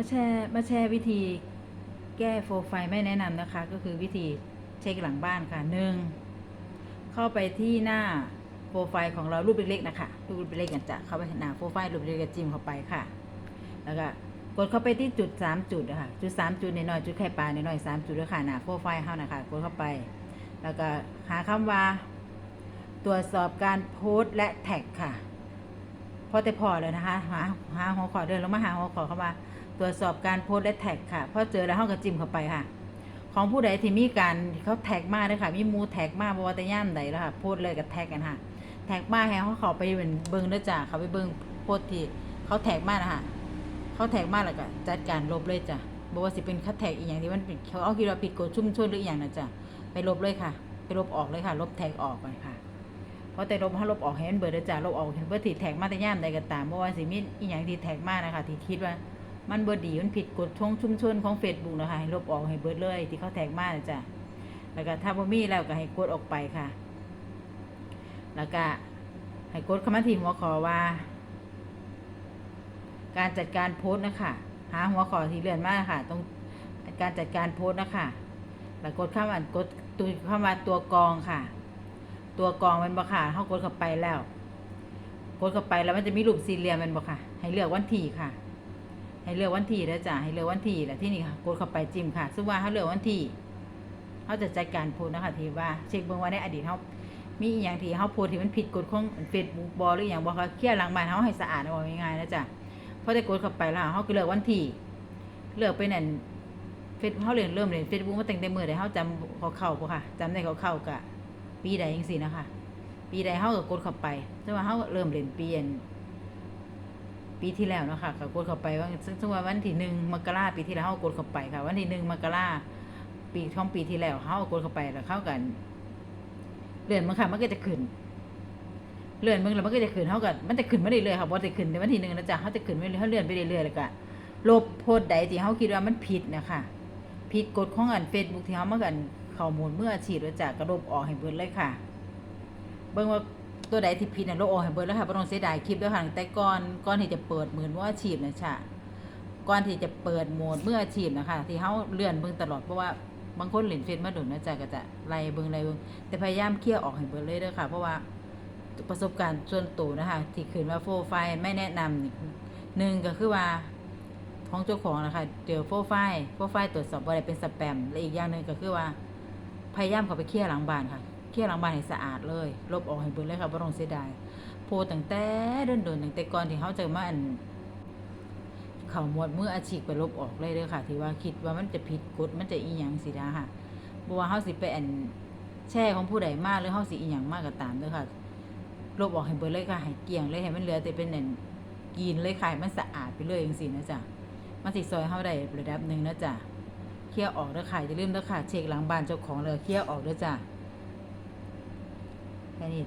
มาแชร์มาแชร์วิธีแก้โฟไฟไม่แนะนำนะคะ ก็คือวิธีเช็คหลังบ้านค่ะหนึ่งเข้าไปที่หน้าโปรไฟล์ของเรารูปเล็กๆนะคะรูปเล็กๆกันจะเข้าไปหน้าโปรไฟล์รูปเล็กๆจิ้มเข้าไปค่ะ แล้วก็กดเข้าไปที่จุดสามจุดนะคะจุดสามจุดน้อยๆจุดไข่ปลาน้อยๆสามจุดด้วยค่ะหน้าโปรไฟล์เฮานะคะกดเข้าไป แล้วก็หาคำว่า ตรวจสอบการโพสต์และแท็กค่ะพอแต่พอเลยนะคะหาหาหัวข้อเดินลงมาหาหัวข้อเข้ามา ตรวจสอบการโพสและแท็กค่ะพอเจอแล้วเขาก็จิ้มเข้าไปค่ะ ของผู้ใดที่มีการเขาแท็กมากเลยค่ะ มีมูแท็กมาบวตย่ามใดแล้วค่ะโพสเลยกับแท็กกันค่ะ แท็กมาให้เขาเขาไปเป็นเบิ้งด้อจ้าเขาไปเบิ้งโพสที่เขาแท็กมากนะคะเขาแท็กมากแล้วก็จัดการลบเลยจ้ะบอกว่าสิเป็นคัดแท็กอีกอย่างที่มันเป็นเขาเอาคิดว่าผิดกฎชุ่มชนหรืออย่างนะจ้ะไปลบเลยค่ะ ไปลบออกเลยค่ะ ลบแท็กออกไปค่ะเพราะแต่ลบถ้าลบออกให้มันเบิดเด้อจ้าลบออกเห็นเบิดที่แท็กมาแต่ย่ามใดก็ตามเพราะว่าสิมีอีหยังที่แท็กมานะคะที่คิดว่า มันบ่ดีมันผิดกฎทงชุมชนของ Facebook นะคะให้ลบออกให้เบิดเลย ที่เขาแท็กมาจ้ะแล้วก็ถ้าบ่มีแล้วก็ให้กดออกไปค่ะ แล้วก็ให้กดเข้ามาที่หัวข้อว่า การจัดการโพสต์นะคะหาหัวข้อที่เลื่อนมากค่ะตรงการจัดการโพสต์นะคะแล้วกดเข้ามากดตัวเข้ามาตัวกรองค่ะ ตัวกรองมันบ่ค่ะเขากดเข้าไปแล้ว กดเข้าไปแล้วมันจะมีรูปสี่เหลี่ยมมันบ่ค่ะ ให้เลือกวันที่ค่ะ ให้เลือกวันที่แล้วจ้ะให้เลือกวันที่แล้วที่นี่ค่ะกดเข้าไปจิ้มค่ะซึ่งว่าเขาเลือกวันที่เขาจะจัดการโพสนะคะที่ว่าเช็คเบิ่งว่าในอดีตเขามีอย่างที่เขาโพสที่มันผิดกฎของเฟซบุ๊กบอหรืออย่างบ่ค่ะเคลียร์หลังบ้านเขาให้สะอาดเอาง่ายๆนะจ๊ะพอได้กดเข้าไปแล้วเขาก็เลือกวันที่เลือกไปนั่นเฟซเขาเรียนเริ่มเรียนเฟซบุ๊กมาตั้งแต่เมื่อใดเขาจำเขาเข้าบ่ค่ะจำได้เขาเข้ากะปีใดจังซี่นะคะปีใดเฮาก็กดเข้าไปซึ่งว่าเฮาเริ่มเล่นปีอัน ปีที่แล้วเนาะค่ะก็กดเข้าไปว่าซึ่งซึ่งว่าวันที่หนึ่งมกราปีที่แล้วเฮากดเข้าไปค่ะ วันที่หนึ่งมกราปีของปีที่แล้วเฮาก็กดเข้าไปแล้วเข้ากันเลื่อนมันค่ะมันก็จะขึ้นเลื่อนมึงแล้วมันก็จะขึ้นเฮาก็มันจะขึ้นมาเรื่อยค่ะบ่ได้ขึ้นในวันที่หนึ่งนะจ๊ะเฮาจะขึ้นไปเรื่อยเฮาเลื่อนไปเรื่อยๆแล้วก็ลบโพสใดที่เฮาคิดว่ามันผิดนะคะผิดกฎของอัน Facebook ที่เฮามากันข้อมูลเมื่ออาชีพแล้วจ้ะก็ลบออกให้เบิดเลยค่ะ เบิ่งว่า ตัวใดที่ผิดน่ะลบออกให้เบิดแล้วค่ะบ่ต้องเสียดายคลิปแล้วค่ะแต่ก่อนก่อนที่จะเปิดหมื่นว่าอาชีพนะจ้ะก่อนที่จะเปิดโหมดเมื่ออาชีพนะคะที่เฮาเลื่อนเบิ่งตลอดเพราะว่าบางคนเล่นเฟซมาโดนนะจ๊ะก็จะไล่เบิ่งไล่เบิ่งแต่พยายามเคลียร์ออกให้เบิดเลยเด้อค่ะ เพราะว่าประสบการณ์ส่วนตัวนะคะที่ขึ้นว่าโฟไฟล์ไม่แนะนำหนึ่งก็คือว่าของเจ้าของนะคะเจอโฟไฟล์โฟไฟล์ตรวจสอบบ่ได้เป็นสแปมและอีกอย่างหนึ่งก็คือว่าพยายามเข้าไปเคลียร์หลังบ้านค่ะ เคลียร์หลังบ้านให้สะอาดเลย ลบออกให้เบิ่งเลยค่ะบ่ต้องเสียดายโพตั้งแต่เดินๆตั้งแต่ก่อนที่เขาจะมาอันเขาหมวดมืออาชีพไปลบออกเลยเด้อค่ะ ที่ว่าคิดว่ามันจะผิดกฎมันจะอีหยังสินะค่ะบ่ว่าเฮาสิไปอันแช่ของผู้ใดมากหรือเฮาสิอีหยังมากก็ตามเด้อค่ะลบออกให้เบิดเลยค่ะให้เกลี่ยงเลยให้มันเหลือแต่เป็นอันกินเลยค่ะห้มันสะอาดไปเลยจังซี่นะจ๊ะมันสิซอยเฮาได้ระดับหนึงนะจ๊ะเคลียร์ออกเด้อค่ะอย่าลืมเด้อค่ะเช็คหลังบ้านเจ้าของเลยเคลียร์ออกเด้อจ้ะ แค่นี้